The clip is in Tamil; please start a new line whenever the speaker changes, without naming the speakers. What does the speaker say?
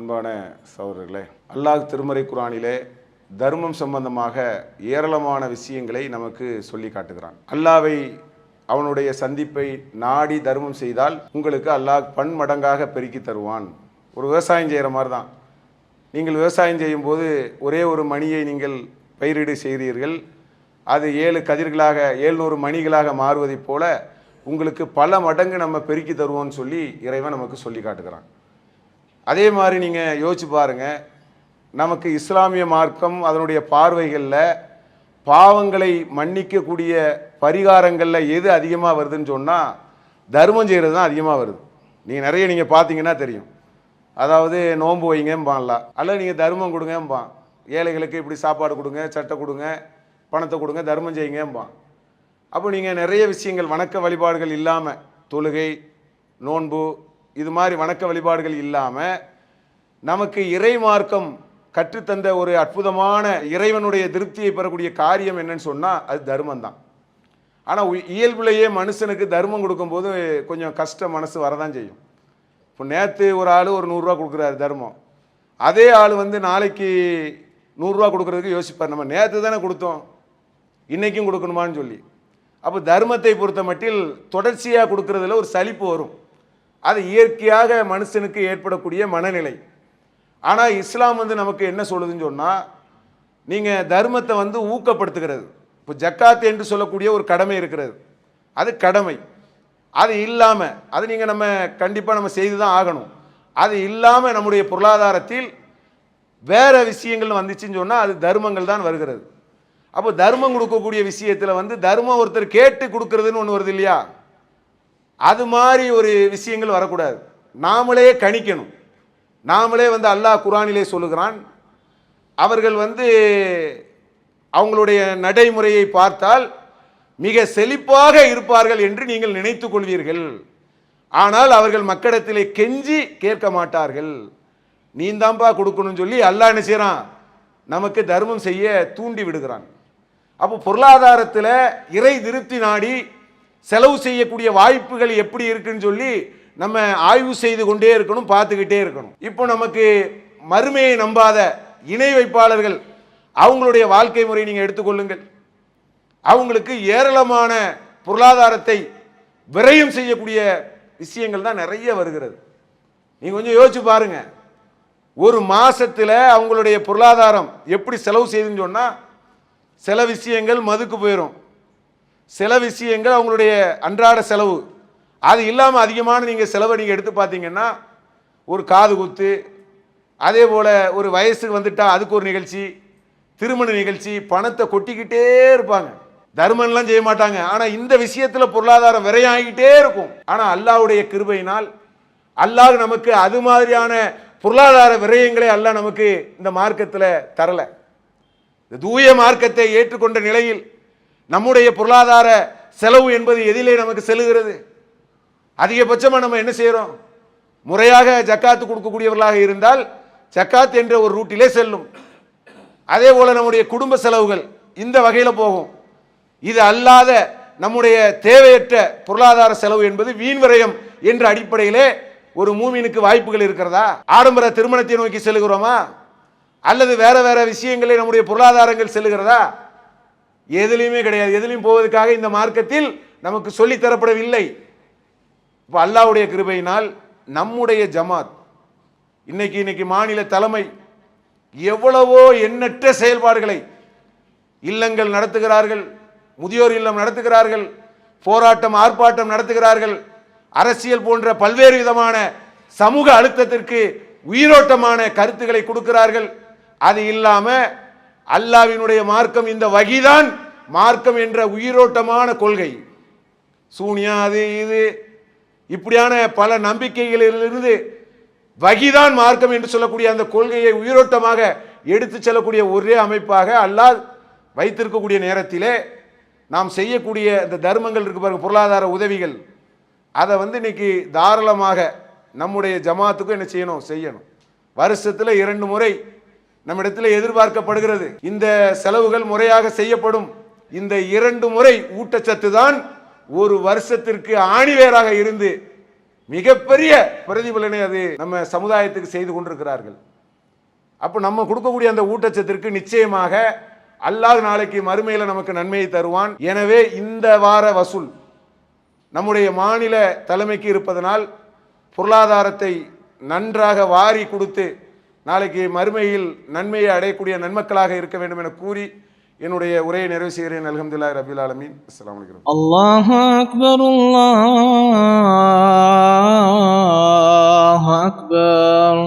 அன்பான சகோதரர்களே அல்லாஹ் திருமறை குரானிலே தர்மம் சம்பந்தமாக ஏராளமான விஷயங்களை நமக்கு சொல்லி காட்டுகிறான். அல்லாவை அவனுடைய சந்திப்பை நாடி தர்மம் செய்தால் உங்களுக்கு அல்லாஹ் பன்மடங்காக பெருக்கி தருவான். ஒரு விவசாயம் செய்கிற மாதிரி தான் நீங்கள் விவசாயம் செய்யும்போது ஒரே ஒரு மணியை நீங்கள் பயிரிடு செய்கிறீர்கள். அது ஏழு கதிர்களாக ஏழ்நூறு மணிகளாக மாறுவதைப் போல உங்களுக்கு பல மடங்கு நம்ம பெருக்கி தருவோம்னு சொல்லி இறைவன் நமக்கு சொல்லி காட்டுகிறான். அதே மாதிரி நீங்கள் யோசிச்சு பாருங்க. நமக்கு இஸ்லாமிய மார்க்கம் அதனுடைய பார்வைகளில் பாவங்களை மன்னிக்கக்கூடிய பரிகாரங்களில் எது அதிகமாக வருதுன்னு சொன்னால் தர்மம் செய்கிறது தான் அதிகமாக வருது. நீங்கள் நிறைய நீங்கள் பார்த்தீங்கன்னா தெரியும். அதாவது நோன்பு வைங்கம்பான்லாம் அல்லது நீங்கள் தர்மம் கொடுங்கம்பான். ஏழைகளுக்கு இப்படி சாப்பாடு கொடுங்க சட்டை கொடுங்க பணத்தை கொடுங்க தர்மம் செய்யுங்கம்பான். அப்போ நீங்கள் நிறைய விஷயங்கள் வணக்க வழிபாடுகள் இல்லாமல் தொழுகை நோன்பு இது மாதிரி வணக்க வழிபாடுகள் இல்லாமல் நமக்கு இறை மார்க்கம் கற்றுத்தந்த ஒரு அற்புதமான இறைவனுடைய திருப்தியை பெறக்கூடிய காரியம் என்னன்னு சொன்னால் அது தர்மம் தான் ஆனால் இயல்புலேயே மனுஷனுக்கு தர்மம் கொடுக்கும்போது கொஞ்சம் கஷ்ட மனசு வரதான் செய்யும். இப்போ நேற்று ஒரு ஆள் ஒரு நூறுரூவா கொடுக்குறாரு தர்மம். அதே ஆள் வந்து நாளைக்கு நூறுரூவா கொடுக்குறதுக்கு யோசிப்பார். நம்ம நேற்று தானே கொடுத்தோம். இன்றைக்கும் கொடுக்கணுமான்னு சொல்லி. அப்போ தர்மத்தை பொறுத்த மட்டில் தொடர்ச்சியாக கொடுக்குறதுல ஒரு சலிப்பு வரும். அது இயற்கையாக மனுஷனுக்கு ஏற்படக்கூடிய மனநிலை. ஆனால் இஸ்லாம் வந்து நமக்கு என்ன சொல்லுதுன்னு சொன்னால் நீங்கள் தர்மத்தை வந்து ஊக்கப்படுத்துகிறது. இப்போ ஜக்காத் என்று சொல்லக்கூடிய ஒரு கடமை இருக்கிறது. அது கடமை. அது இல்லாமல் அது நீங்கள் நம்ம கண்டிப்பாக நம்ம செய்து தான் ஆகணும். அது இல்லாமல் நம்முடைய பொருளாதாரத்தில் வேறு விஷயங்கள் வந்துச்சுன்னு சொன்னால் அது தர்மங்கள் தான் வருகிறது. அப்போ தர்மம் கொடுக்கக்கூடிய விஷயத்தில் வந்து தர்மம் ஒருத்தர் கேட்டு கொடுக்கறதுன்னு ஒன்று வருது இல்லையா? அது மாதிரி ஒரு விஷயங்கள் வரக்கூடாது. நாமளே கணிக்கணும். நாமளே வந்து அல்லாஹ் குரானிலே சொல்லுகிறான். அவர்கள் வந்து அவங்களுடைய நடைமுறையை பார்த்தால் மிக செழிப்பாக இருப்பார்கள் என்று நீங்கள் நினைத்து கொள்வீர்கள். ஆனால் அவர்கள் மக்களிடத்திலே கெஞ்சி கேட்க மாட்டார்கள். நீந்தாம்பா கொடுக்கணும்னு சொல்லி அல்லாஹ் என்ன செய்கிறான் நமக்கு தர்மம் செய்ய தூண்டி விடுகிறான். அப்போ பொருளாதாரத்தில் இறை திருப்தி நாடி செலவு செய்யக்கூடிய வாய்ப்புகள் எப்படி இருக்குன்னு சொல்லி நம்ம ஆய்வு செய்து கொண்டே இருக்கணும் பார்த்துக்கிட்டே இருக்கணும். இப்போ நமக்கு மறுமையை நம்பாத இணை வைப்பாளர்கள் அவங்களுடைய வாழ்க்கை முறை நீங்கள் எடுத்துக்கொள்ளுங்கள் அவங்களுக்கு ஏராளமான பொருளாதாரத்தை விரயம் செய்யக்கூடிய விஷயங்கள் தான் நிறைய வருகிறது. நீங்கள் கொஞ்சம் யோசிச்சு பாருங்க. ஒரு மாதத்தில் அவங்களுடைய பொருளாதாரம் எப்படி செலவு செய்யுதுன்னு சொன்னால் சில விஷயங்கள் மதுக்கு போயிடும் சில விஷயங்கள் அவங்களுடைய அன்றாட செலவு. அது இல்லாமல் அதிகமான நீங்கள் செலவை நீங்கள் எடுத்து பார்த்தீங்கன்னா ஒரு காது குத்து அதே போல் ஒரு வயசுக்கு வந்துட்டால் அதுக்கு ஒரு நிகழ்ச்சி திருமண நிகழ்ச்சி பணத்தை கொட்டிக்கிட்டே இருப்பாங்க. தர்மம்லாம் செய்ய மாட்டாங்க. ஆனால் இந்த விஷயத்தில் பொருளாதாரம் விரையாகிட்டே இருக்கும். ஆனால் அல்லாஹ்வுடைய கிருபையினால் அல்லாஹ் நமக்கு அது மாதிரியான பொருளாதார விரயங்களை அல்லாஹ் நமக்கு இந்த மார்க்கத்தில் தரலை. இந்த தூய மார்க்கத்தை ஏற்றுக்கொண்ட நிலையில் நம்முடைய பொருளாதார செலவு என்பது எதிலே நமக்கு செல்லுகிறது. அதிகபட்சமாக நம்ம என்ன செய்கிறோம் முறையாக ஜக்காத்து கொடுக்கக்கூடியவர்களாக இருந்தால் ஜக்காத் என்ற ஒரு ரூட்டிலே செல்லும். அதே போல நம்முடைய குடும்ப செலவுகள் இந்த வகையில் போகும். இது அல்லாத நம்முடைய தேவையற்ற பொருளாதார செலவு என்பது வீண் விரயம் என்ற அடிப்படையிலே ஒரு மூமினுக்கு வாய்ப்புகள் இருக்கிறதா? ஆடம்பர திருமணத்தை நோக்கி செல்கிறோமா அல்லது வேற வேற விஷயங்களே நம்முடைய பொருளாதாரங்கள் செல்லுகிறதா? எதுலையுமே கிடையாது. எதுலையும் போவதற்காக இந்த மார்க்கத்தில் நமக்கு சொல்லித் தரப்படவில்லை இப்போ அல்லாஹ்வுடைய கிருபையினால் நம்முடைய ஜமாத் இன்னைக்கு இன்னைக்கு மாநில தலைமை எவ்வளவோ எண்ணற்ற செயல்பாடுகளை இல்லங்கள் நடத்துகிறார்கள் முதியோர் இல்லம் நடத்துகிறார்கள் போராட்டம் ஆர்ப்பாட்டம் நடத்துகிறார்கள் அரசியல் போன்ற பல்வேறு விதமான சமூக அழுத்தத்திற்கு உயிரோட்டமான கருத்துக்களை கொடுக்கிறார்கள். அது இல்லாமல் அல்லாவினுடைய மார்க்கம் இந்த வகிதான். மார்க்கம் என்ற உயிரோட்டமான கொள்கை. சூனியா அது இது. இப்படியான பல நம்பிக்கைகளிலிருந்து வகிதான் மார்க்கம் என்று சொல்லக்கூடிய அந்த கொள்கையை உயிரோட்டமாக எடுத்து செல்லக்கூடிய ஒரே அமைப்பாக அல்லாஹ் வைத்திருக்கக்கூடிய நேரத்திலே நாம் செய்யக்கூடிய இந்த தர்மங்கள் இருக்கு பாருங்க பொருளாதார உதவிகள். அதை வந்து இன்னைக்கு தாராளமாக நம்முடைய ஜமாத்துக்கும் என்ன செய்யணும்? செய்யணும். வருஷத்தில் இரண்டு முறை நம்மிடத்தில் எதிர்பார்க்கப்படுகிறது. இந்த செலவுகள் முறையாக செய்யப்படும். இந்த இரண்டு முறை ஊட்டச்சத்து தான் ஒரு வருஷத்திற்கு ஆணிவேராக இருந்து மிகப்பெரிய பிரதிபலனை அது நம்ம சமுதாயத்துக்கு செய்து கொண்டிருக்கிறார்கள். அப்போ நம்ம கொடுக்கக்கூடிய அந்த ஊட்டச்சத்திற்கு நிச்சயமாக அல்லாஹ் நாளைக்கு மறுமையில் நமக்கு நன்மையை தருவான். எனவே இந்த வார வசூல் நம்முடைய மாநில தலைமைக்கு இருப்பதனால் பொருளாதாரத்தை நன்றாக வாரி கொடுத்து நாளைக்கு மறுமையில் நன்மையை அடையக்கூடிய நன்மக்களாக இருக்க வேண்டும் என கூறி என்னுடைய உரையை நிறைவு செய்கிறேன். அலமதுல்லா ரபில் ஆலமின். அஸ்லாம் வலைக்கம்
அல்லாஹ் அக்பர் அல்லாஹ் அக்பர்.